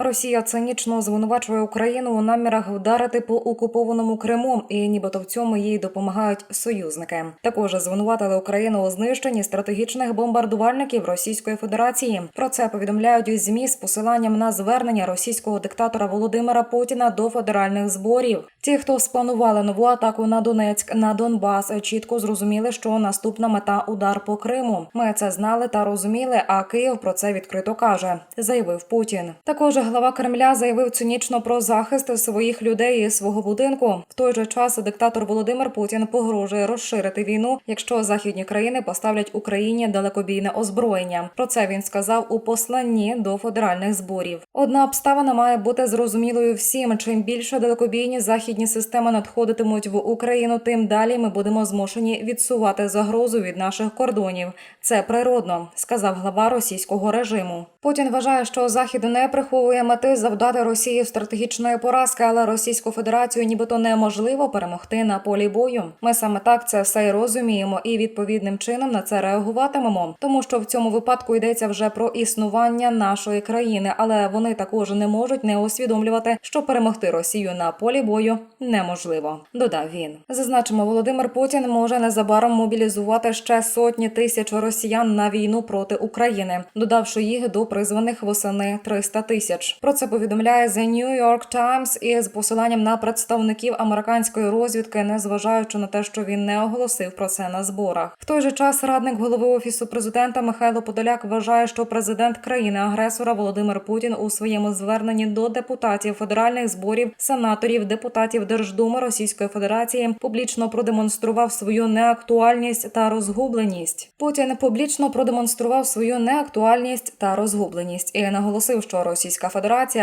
Росія цинічно звинувачує Україну у намірах вдарити по окупованому Криму, і нібито в цьому їй допомагають союзники. Також звинуватили Україну у знищенні стратегічних бомбардувальників Російської Федерації. Про це повідомляють змі з посиланням на звернення російського диктатора Володимира Путіна до федеральних зборів. Ті, хто спланували нову атаку на Донецьк на Донбас, чітко зрозуміли, що наступна мета удар по Криму. Ми це знали та розуміли. А Київ про це відкрито каже, заявив Путін. Також глава Кремля заявив цинічно про захист своїх людей і свого будинку. В той же час диктатор Володимир Путін погрожує розширити війну, якщо західні країни поставлять Україні далекобійне озброєння. Про це він сказав у посланні до федеральних зборів. Одна обставина має бути зрозумілою всім. Чим більше далекобійні західні системи надходитимуть в Україну, тим далі ми будемо змушені відсувати загрозу від наших кордонів. Це природно, сказав глава російського режиму. Путін вважає, що захід не приховує мети завдати Росії стратегічної поразки, але Російську Федерацію нібито неможливо перемогти на полі бою. Ми саме так це все й розуміємо, і відповідним чином на це реагуватимемо, тому що в цьому випадку йдеться вже про існування нашої країни, але вони також не можуть не усвідомлювати, що перемогти Росію на полі бою неможливо. Додав він. Зазначимо, Володимир Путін може незабаром мобілізувати ще сотні тисяч росіян на війну проти України, додавши їх до призваних восени 300 тисяч. Про це повідомляє The New York Times із посиланням на представників американської розвідки, незважаючи на те, що він не оголосив про це на зборах. В той же час радник голови офісу президента Михайло Подоляк вважає, що президент країни-агресора Володимир Путін у своєму зверненні до депутатів федеральних зборів, сенаторів, депутатів Держдуми Російської Федерації публічно продемонстрував свою неактуальність та розгубленість. Путін публічно продемонстрував свою неактуальність та розгубленість і наголосив, що Російська Федерація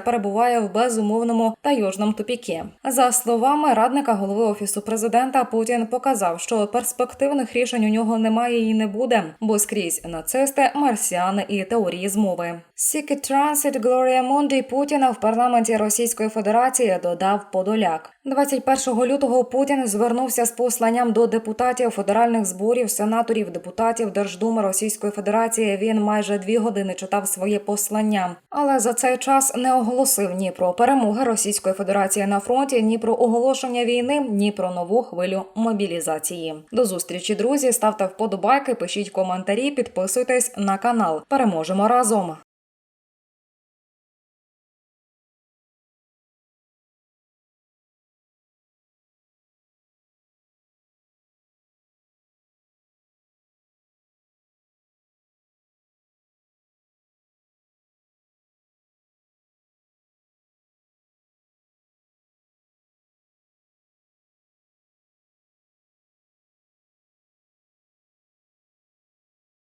перебуває в безумовному тайожному тупікі. За словами радника голови офісу президента, Путін показав, що перспективних рішень у нього немає і не буде, бо скрізь нацисти, марсіани і теорії змови. Secret Transit Глорія Монді Путіна в парламенті Російської Федерації додав Подоляк. 21 лютого Путін звернувся з посланням до депутатів федеральних зборів, сенаторів, депутатів Держдуми Російської Федерації. Він майже дві години читав своє послання, але за цей час не оголосив ні про перемоги Російської Федерації на фронті, ні про оголошення війни, ні про нову хвилю мобілізації. До зустрічі, друзі. Ставте вподобайки, пишіть коментарі, підписуйтесь на канал. Переможемо разом.